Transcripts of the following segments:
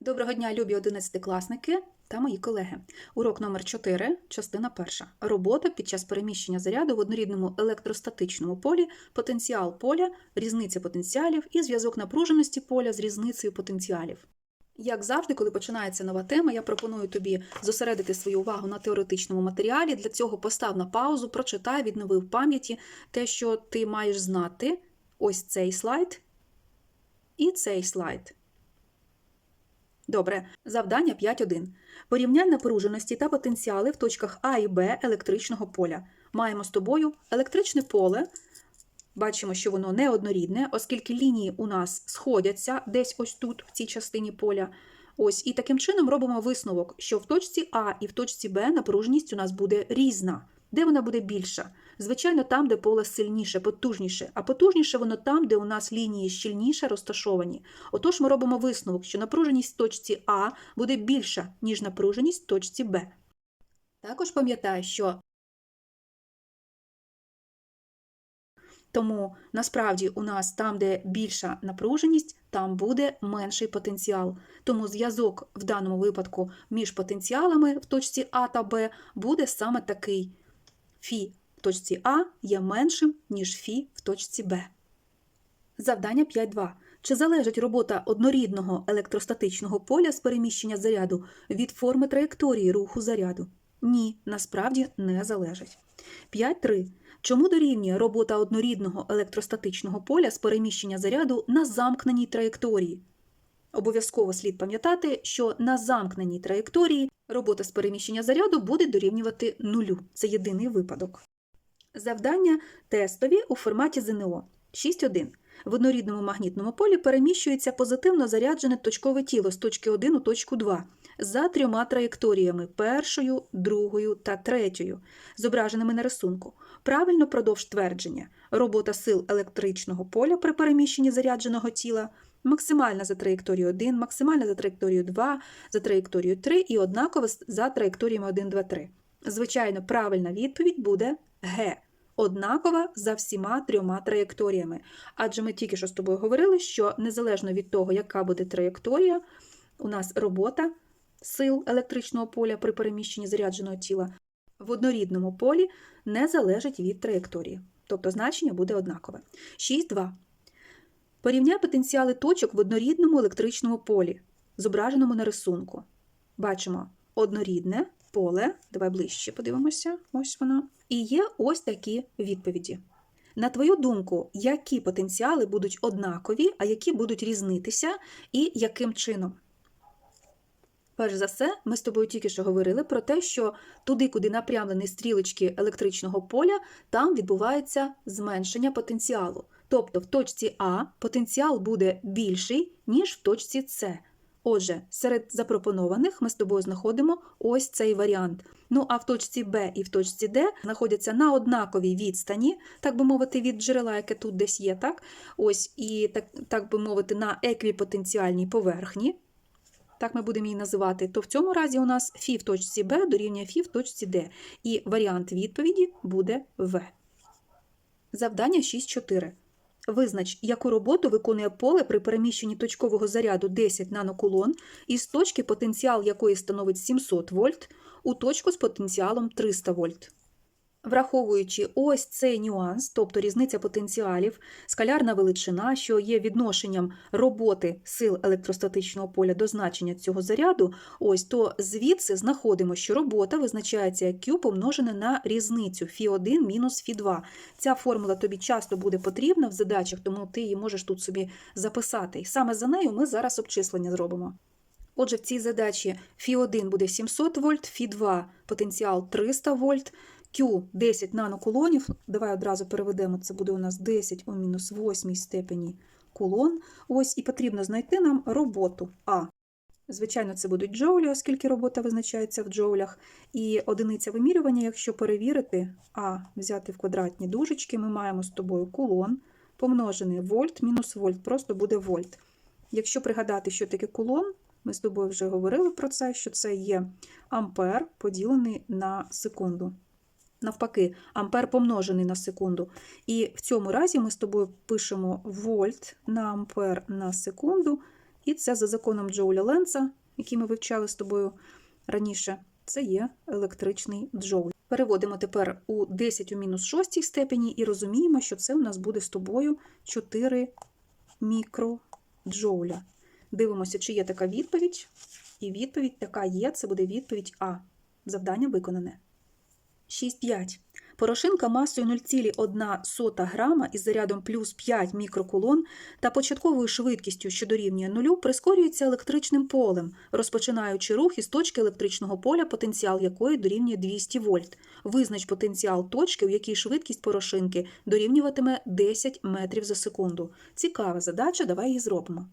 Доброго дня, любі одинадцятикласники та мої колеги. Урок номер 4, частина 1. Робота під час переміщення заряду в однорідному електростатичному полі, потенціал поля, різниця потенціалів і зв'язок напруженості поля з різницею потенціалів. Як завжди, коли починається нова тема, я пропоную тобі зосередити свою увагу на теоретичному матеріалі. Для цього постав на паузу, прочитай, віднови в пам'яті те, що ти маєш знати. Ось цей слайд і цей слайд. Добре, завдання 5.1. Порівнянь напруженості та потенціали в точках А і Б електричного поля. Маємо з тобою електричне поле. Бачимо, що воно неоднорідне, оскільки лінії у нас сходяться десь ось тут, в цій частині поля. Ось, і таким чином робимо висновок, що в точці А і в точці Б напруженість у нас буде різна. Де вона буде більша? Звичайно, там, де поле сильніше, потужніше, а потужніше воно там, де у нас лінії щільніше розташовані. Отож, ми робимо висновок, що напруженість в точці А буде більша, ніж напруженість в точці Б. Також пам'ятай, що тому насправді у нас там, де більша напруженість, там буде менший потенціал. Тому зв'язок в даному випадку між потенціалами в точці А та Б буде саме такий. Фі в точці А є меншим, ніж Фі в точці Б. Завдання 5.2. Чи залежить робота однорідного електростатичного поля з переміщення заряду від форми траєкторії руху заряду? Ні, насправді не залежить. 5.3. Чому дорівнює робота однорідного електростатичного поля з переміщення заряду на замкненій траєкторії? Обов'язково слід пам'ятати, що на замкненій траєкторії робота з переміщення заряду буде дорівнювати нулю. Це єдиний випадок. Завдання тестові у форматі ЗНО 6.1. В однорідному магнітному полі переміщується позитивно заряджене точкове тіло з точки 1 у точку 2 за трьома траєкторіями першою, другою та третьою, зображеними на рисунку. Правильно продовж твердження. Робота сил електричного поля при переміщенні зарядженого тіла максимальна за траєкторією 1, максимальна за траєкторією 2, за траєкторією 3 і однакова за траєкторіями 1, 2, 3. Звичайно, правильна відповідь буде Г. Однакова за всіма трьома траєкторіями. Адже ми тільки що з тобою говорили, що незалежно від того, яка буде траєкторія, у нас робота сил електричного поля при переміщенні зарядженого тіла в однорідному полі не залежить від траєкторії. Тобто значення буде однакове. 6.2. Порівняй потенціали точок в однорідному електричному полі, зображеному на рисунку. Бачимо однорідне поле. Давай ближче подивимося. Ось воно. І є ось такі відповіді. На твою думку, які потенціали будуть однакові, а які будуть різнитися, і яким чином? Перш за все, ми з тобою тільки що говорили про те, що туди, куди напрямлені стрілочки електричного поля, там відбувається зменшення потенціалу. Тобто в точці А потенціал буде більший, ніж в точці С. Отже, серед запропонованих ми з тобою знаходимо ось цей варіант. Ну а в точці Б і в точці Д знаходяться на однаковій відстані, так би мовити, від джерела, яке тут десь є, так? Ось, і так, так би мовити, на еквіпотенціальній поверхні. Так ми будемо її називати, то в цьому разі у нас Фі в точці Б дорівнює Фі в точці Д. І варіант відповіді буде В. Завдання 6.4. Визнач, яку роботу виконує поле при переміщенні точкового заряду 10 нанокулон із точки, потенціал якої становить 700 вольт, у точку з потенціалом 300 вольт. Враховуючи ось цей нюанс, тобто різниця потенціалів, скалярна величина, що є відношенням роботи сил електростатичного поля до значення цього заряду, ось то звідси знаходимо, що робота визначається як Q помножене на різницю Фі1 мінус Фі2. Ця формула тобі часто буде потрібна в задачах, тому ти її можеш тут собі записати. І саме за нею ми зараз обчислення зробимо. Отже, в цій задачі Фі1 буде 700 вольт, Фі2 потенціал 300 вольт. Q 10 нанокулонів. Давай одразу переведемо, це буде у нас 10 у мінус 8 степені кулон. Ось, і потрібно знайти нам роботу А. Звичайно, це будуть джоулі, оскільки робота визначається в джоулях. І одиниця вимірювання, якщо перевірити, А взяти в квадратні дужечки, ми маємо з тобою кулон, помножений вольт мінус вольт, просто буде вольт. Якщо пригадати, що таке кулон, ми з тобою вже говорили про це, що це є ампер поділений на секунду навпаки, ампер помножений на секунду. І в цьому разі ми з тобою пишемо вольт на ампер на секунду І це за законом Джоуля Ленца, який ми вивчали з тобою раніше, це є електричний джоуль. Переводимо тепер у 10 у мінус 6 степені і розуміємо, що це у нас буде з тобою 4 мікроджоуля. Дивимося, чи є така відповідь. І відповідь така є, це буде відповідь А. Завдання виконане. 6,5. Порошинка масою 0,1 грама із зарядом плюс 5 мікрокулон та початковою швидкістю, що дорівнює нулю, прискорюється електричним полем, розпочинаючи рух із точки електричного поля, потенціал якої дорівнює 200 вольт. Визнач потенціал точки, у якій швидкість порошинки дорівнюватиме 10 метрів за секунду. Цікава задача, давай її зробимо.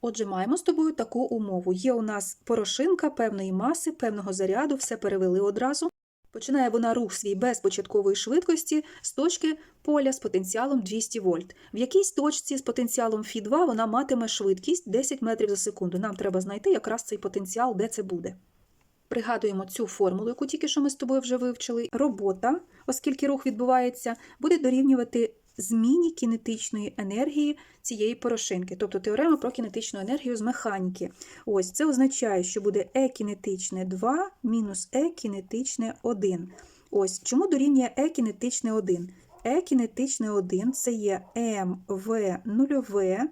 Отже, маємо з тобою таку умову. Є у нас порошинка певної маси, певного заряду, все перевели одразу. Починає вона рух свій без початкової швидкості з точки поля з потенціалом 200 вольт. В якійсь точці з потенціалом Фі2 вона матиме швидкість 10 метрів за секунду. Нам треба знайти якраз цей потенціал, де це буде. Пригадуємо цю формулу, яку тільки що ми з тобою вже вивчили. Робота, оскільки рух відбувається, буде дорівнювати зміні кінетичної енергії цієї порошинки, тобто теорема про кінетичну енергію з механіки. Ось це означає, що буде Е кінетичне 2 мінус Е кінетичне 1. Ось чому дорівнює Е кінетичне 1? Е кінетичне 1 це є МВ нульове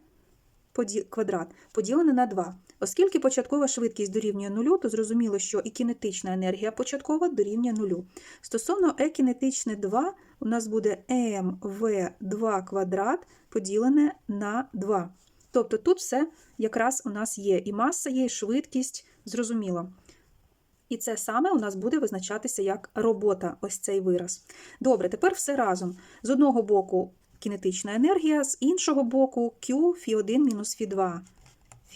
поді- квадрат поділене на 2. Оскільки початкова швидкість дорівнює нулю, то зрозуміло, що і кінетична енергія початкова дорівнює нулю. Стосовно Е кінетичне 2, у нас буде МВ2 квадрат поділене на 2. Тобто тут все якраз у нас є і маса є, і швидкість, зрозуміло. І це саме у нас буде визначатися як робота, ось цей вираз. Добре, тепер все разом. З одного боку кінетична енергія, з іншого боку Q Фі1 мінус Фі2.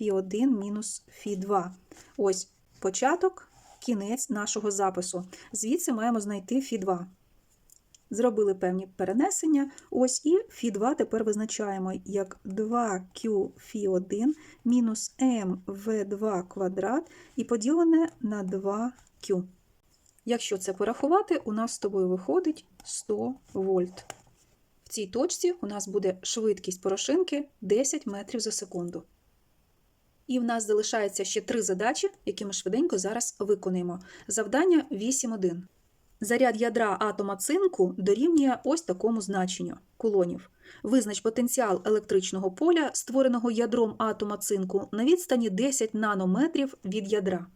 Фі1 мінус Фі2. Ось початок, кінець нашого запису. Звідси маємо знайти Фі2. Зробили певні перенесення. Ось і Фі2 тепер визначаємо як 2Q Фі1 мінус МВ2 квадрат і поділене на 2Q. Якщо це порахувати, у нас з тобою виходить 100 вольт. В цій точці у нас буде швидкість порошинки 10 метрів за секунду. І в нас залишається ще три задачі, які ми швиденько зараз виконуємо. Завдання 8.1. Заряд ядра атома цинку дорівнює ось такому значенню кулонів. Визнач потенціал електричного поля, створеного ядром атома цинку, на відстані 10 нанометрів від ядра.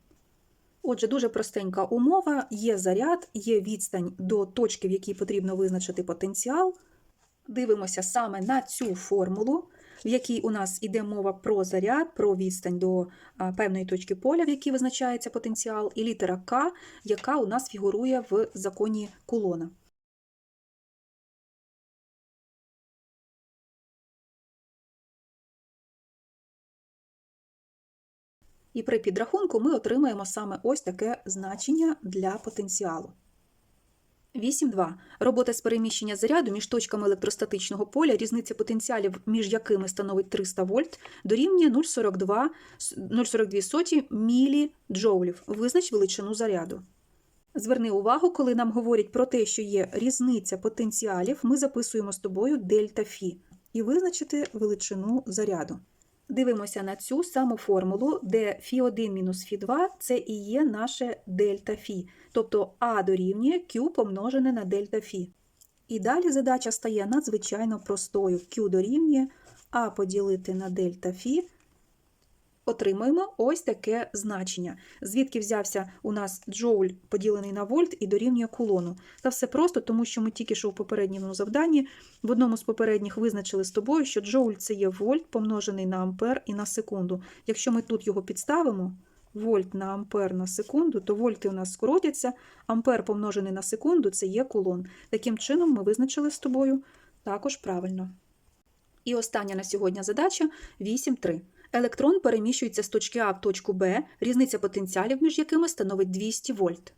Отже, дуже простенька умова: є заряд, є відстань до точки, в якій потрібно визначити потенціал. Дивимося саме на цю формулу, в якій у нас йде мова про заряд, про відстань до певної точки поля, в якій визначається потенціал, і літера К, яка у нас фігурує в законі кулона. І при підрахунку ми отримаємо саме ось таке значення для потенціалу. 8.2. Робота з переміщення заряду між точками електростатичного поля, різниця потенціалів, між якими становить 300 вольт, дорівнює 0,42 0,42 міліджоулів. Визнач величину заряду. Зверни увагу, коли нам говорять про те, що є різниця потенціалів, ми записуємо з тобою дельта Фі і визначити величину заряду. Дивимося на цю саму формулу, де Фі1 мінус Фі2 це і є наше дельта Фі, тобто А дорівнює Q помножене на дельта Фі. І далі задача стає надзвичайно простою. Q дорівнює А поділити на дельта Фі. Отримуємо ось таке значення. Звідки взявся у нас джоуль поділений на вольт і дорівнює кулону. Та все просто, тому що ми тільки що в попередньому завданні в одному з попередніх визначили з тобою, що джоуль це є вольт помножений на ампер і на секунду. Якщо ми тут його підставимо, вольт на ампер на секунду, то вольти у нас скоротяться, ампер помножений на секунду це є кулон. Таким чином ми визначили з тобою також правильно. І остання на сьогодні задача 8.3. Електрон переміщується з точки А в точку Б, різниця потенціалів, між якими становить 200 вольт.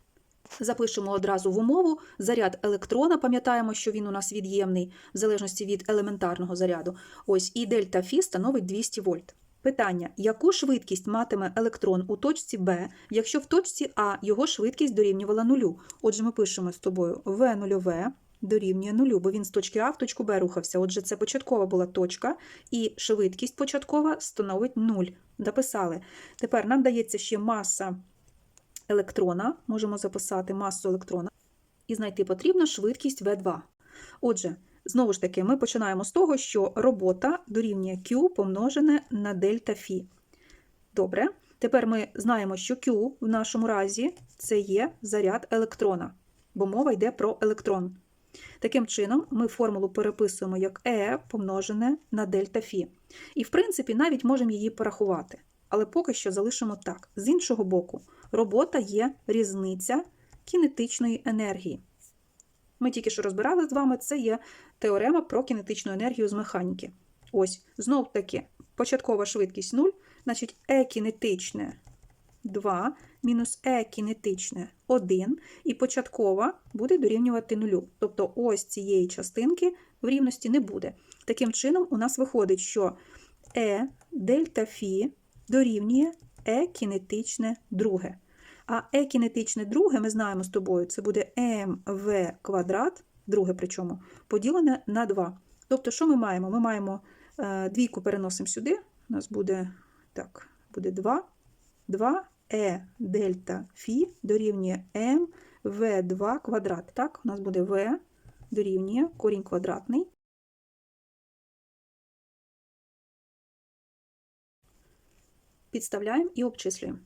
Запишемо одразу в умову заряд електрона, пам'ятаємо, що він у нас від'ємний, в залежності від елементарного заряду. Ось і дельта Фі становить 200 вольт. Питання: яку швидкість матиме електрон у точці Б, якщо в точці А його швидкість дорівнювала нулю? Отже, ми пишемо з тобою В нульове дорівнює нулю, бо він з точки А в точку Б рухався. Отже, це початкова була точка, і швидкість початкова становить 0. Дописали. Тепер нам дається ще маса електрона. Можемо записати масу електрона. І знайти потрібно швидкість V2. Отже, знову ж таки, ми починаємо з того, що робота дорівнює Q помножене на дельта Фі. Добре. Тепер ми знаємо, що Q в нашому разі це є заряд електрона, бо мова йде про електрон. Таким чином, ми формулу переписуємо як E помножене на дельта Фі. І, в принципі, навіть можемо її порахувати. Але поки що залишимо так. З іншого боку, робота є різниця кінетичної енергії. Ми тільки що розбирали з вами, це є теорема про кінетичну енергію з механіки. Ось, знов таки, початкова швидкість 0, значить E кінетичне 2 мінус E кінетичне 1, і початкова буде дорівнювати 0. Тобто ось цієї частинки в рівності не буде. Таким чином, у нас виходить, що E дельта Фі дорівнює E кінетичне друге. А E кінетичне друге, ми знаємо з тобою, це буде mv квадрат, друге причому, поділене на 2. Тобто, що ми маємо? Ми маємо е, двійку переносимо сюди, у нас буде, так, буде 2, 2 e дельта фі дорівнює m v2 квадрат. Так, у нас буде v дорівнює корінь квадратний. Підставляємо і обчислюємо.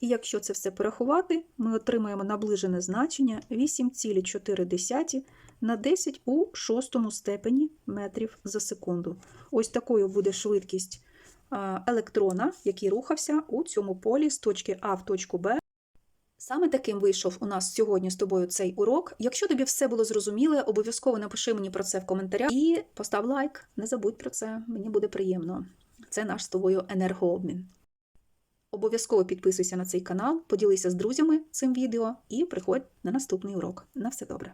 І якщо це все порахувати, ми отримаємо наближене значення 8,4 на 10 у шостому степені метрів за секунду. Ось такою буде швидкість електрона, який рухався у цьому полі з точки А в точку Б. Саме таким вийшов у нас сьогодні з тобою цей урок. Якщо тобі все було зрозуміле, обов'язково напиши мені про це в коментарях і постав лайк. Не забудь про це, мені буде приємно. Це наш з тобою енергообмін. Обов'язково підписуйся на цей канал, поділися з друзями цим відео і приходь на наступний урок. На все добре!